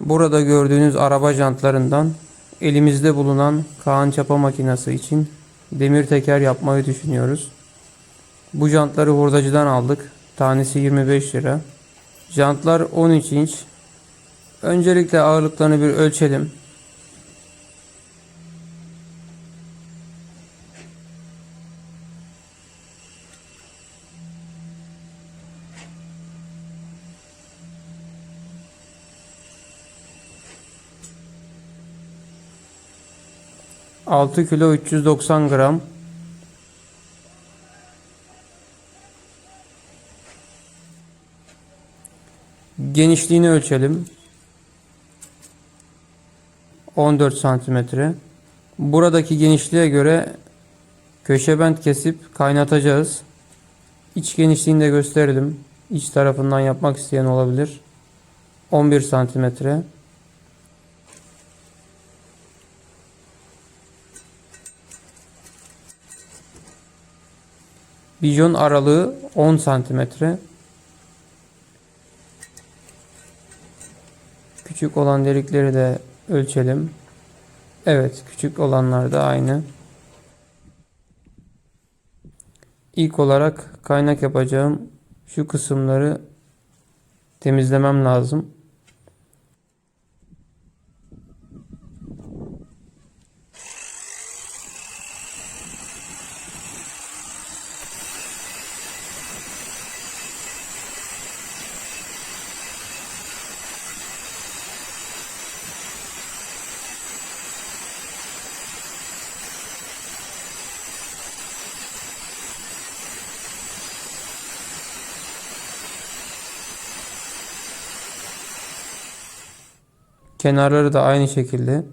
Burada gördüğünüz araba jantlarından elimizde bulunan Kaan çapa makinesi için demir teker yapmayı düşünüyoruz. Bu jantları hurdacıdan aldık. Tanesi 25 lira. Jantlar 13 inç. Öncelikle ağırlıklarını bir ölçelim. Altı kilo 390 gram. Genişliğini ölçelim. 14 santimetre. Buradaki genişliğe göre köşe bent kesip kaynatacağız. İç genişliğini de gösterelim. İç tarafından yapmak isteyen olabilir. 11 santimetre. Bijon aralığı 10 santimetre. Küçük olan delikleri de ölçelim. Evet, küçük olanlar da aynı. İlk olarak kaynak yapacağım şu kısımları temizlemem lazım. Kenarları da aynı şekilde.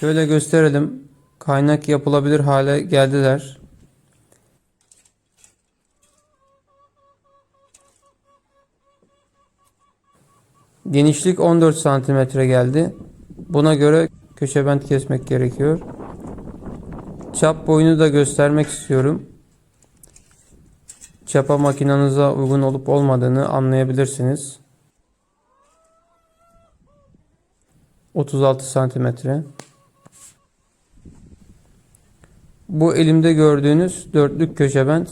Şöyle gösterelim. Kaynak yapılabilir hale geldiler. Genişlik 14 santimetre geldi. Buna göre köşe bent kesmek gerekiyor. Çap boyunu da göstermek istiyorum. Çapa makinenize uygun olup olmadığını anlayabilirsiniz. 36 santimetre. Bu elimde gördüğünüz dörtlük köşe bent.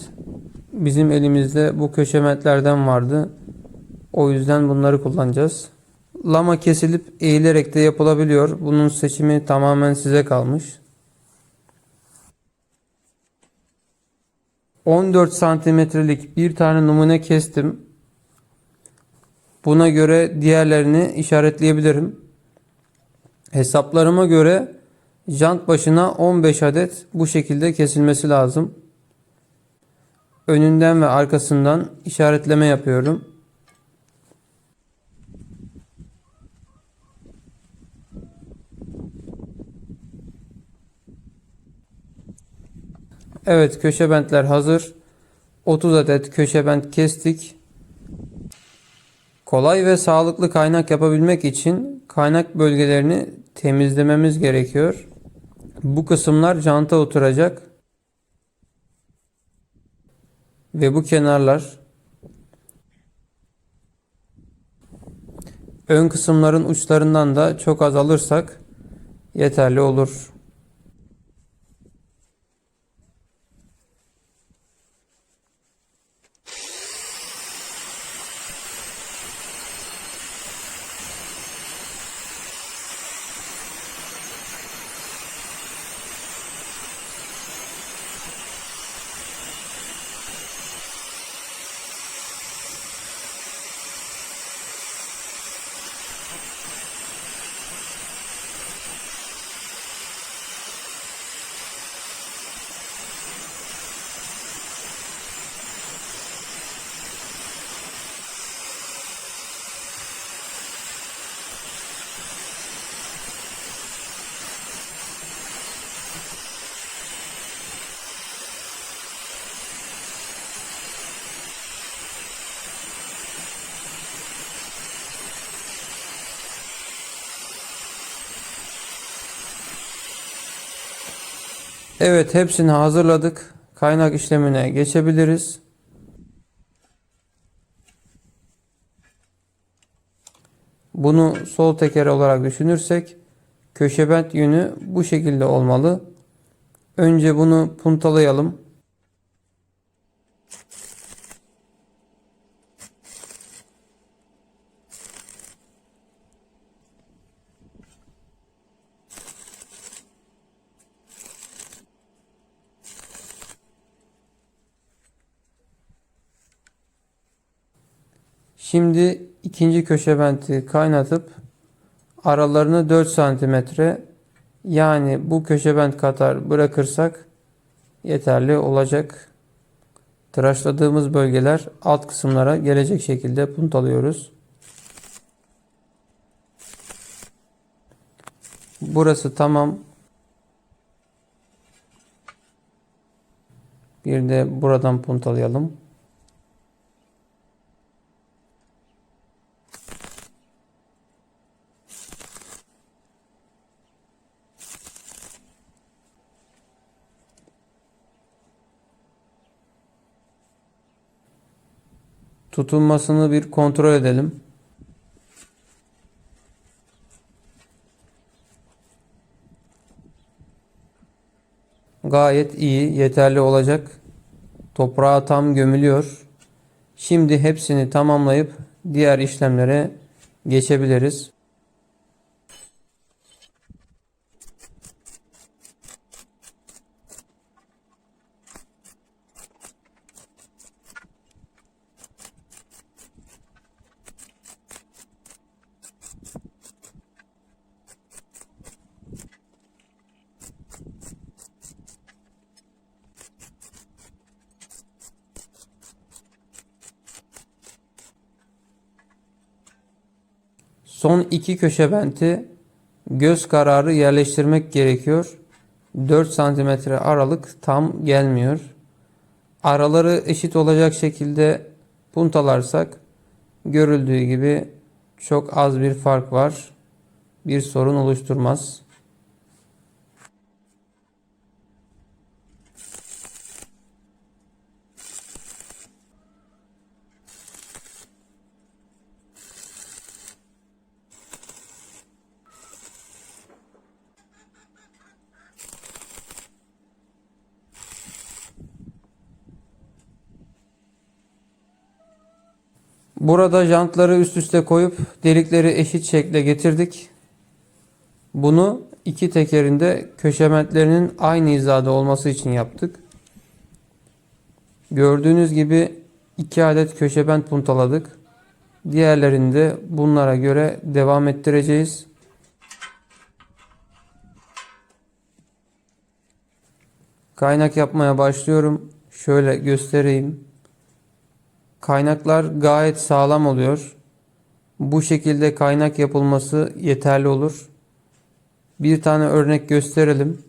Bizim elimizde bu köşe bentlerden vardı. O yüzden bunları kullanacağız. Lama kesilip eğilerek de yapılabiliyor. Bunun seçimi tamamen size kalmış. 14 santimetrelik bir tane numune kestim. Buna göre diğerlerini işaretleyebilirim. Hesaplarıma göre jant başına 15 adet bu şekilde kesilmesi lazım. Önünden ve arkasından işaretleme yapıyorum. Evet köşe bentler hazır. 30 adet köşe bent kestik. Kolay ve sağlıklı kaynak yapabilmek için kaynak bölgelerini temizlememiz gerekiyor. Bu kısımlar janta oturacak. Ve bu kenarlar ön kısımların uçlarından da çok az alırsak yeterli olur. Evet hepsini hazırladık. Kaynak işlemine geçebiliriz. Bunu sol teker olarak düşünürsek köşe bent yönü bu şekilde olmalı. Önce bunu puntalayalım. Şimdi ikinci köşe benti kaynatıp aralarını 4 santimetre yani bu köşe bent kadar bırakırsak yeterli olacak. Tıraşladığımız bölgeler alt kısımlara gelecek şekilde puntalıyoruz. Burası tamam. Bir de buradan puntalayalım. Tutunmasını bir kontrol edelim. Gayet iyi, yeterli olacak. Toprağa tam gömülüyor. Şimdi hepsini tamamlayıp diğer işlemlere geçebiliriz. Son iki köşe benti göz kararı yerleştirmek gerekiyor. 4 santimetre aralık tam gelmiyor. Araları eşit olacak şekilde puntalarsak görüldüğü gibi çok az bir fark var. Bir sorun oluşturmaz. Burada jantları üst üste koyup delikleri eşit şekle getirdik. Bunu iki tekerinde köşementlerinin aynı hizada olması için yaptık. Gördüğünüz gibi iki adet köşebent puntaladık. Diğerlerini de bunlara göre devam ettireceğiz. Kaynak yapmaya başlıyorum. Şöyle göstereyim. Kaynaklar gayet sağlam oluyor. Bu şekilde kaynak yapılması yeterli olur. Bir tane örnek gösterelim.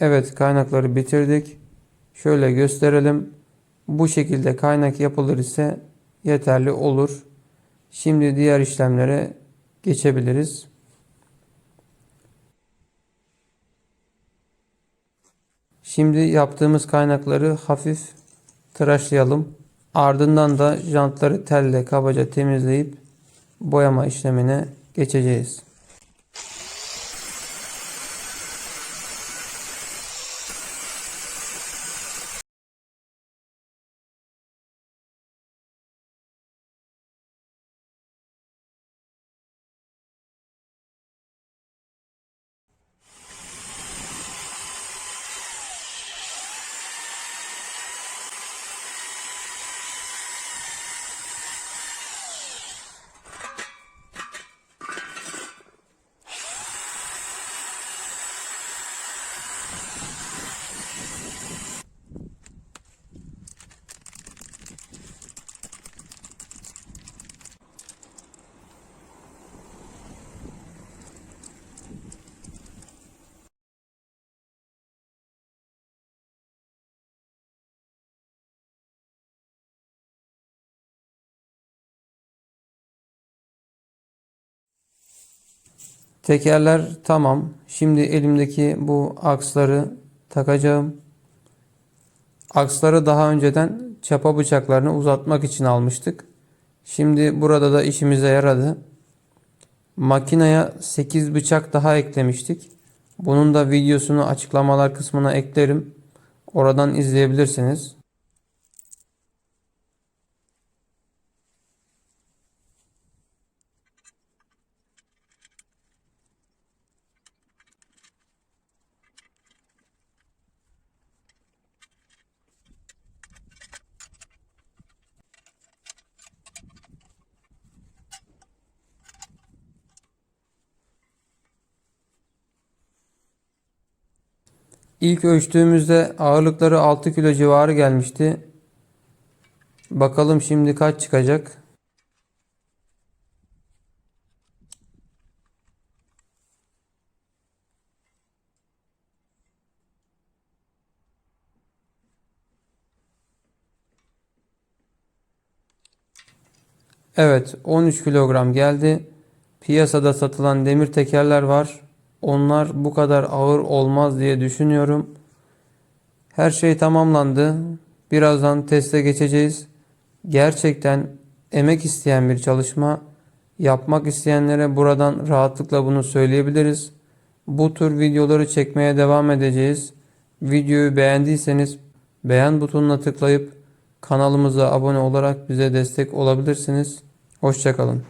Evet kaynakları bitirdik. Şöyle gösterelim. Bu şekilde kaynak yapılır ise yeterli olur. Şimdi diğer işlemlere geçebiliriz. Şimdi yaptığımız kaynakları hafif tıraşlayalım. Ardından da jantları telle kabaca temizleyip boyama işlemine geçeceğiz. Tekerler tamam. Şimdi elimdeki bu aksları takacağım. Aksları daha önceden çapa bıçaklarını uzatmak için almıştık. Şimdi burada da işimize yaradı. Makineye 8 bıçak daha eklemiştik. Bunun da videosunu açıklamalar kısmına eklerim. Oradan izleyebilirsiniz. İlk ölçtüğümüzde ağırlıkları 6 kilo civarı gelmişti. Bakalım şimdi kaç çıkacak? Evet 13 kilogram geldi. Piyasada satılan demir tekerler var. Onlar bu kadar ağır olmaz diye düşünüyorum. Her şey tamamlandı. Birazdan teste geçeceğiz. Gerçekten emek isteyen bir çalışma. Yapmak isteyenlere buradan rahatlıkla bunu söyleyebiliriz. Bu tür videoları çekmeye devam edeceğiz. Videoyu beğendiyseniz beğen butonuna tıklayıp kanalımıza abone olarak bize destek olabilirsiniz. Hoşçakalın.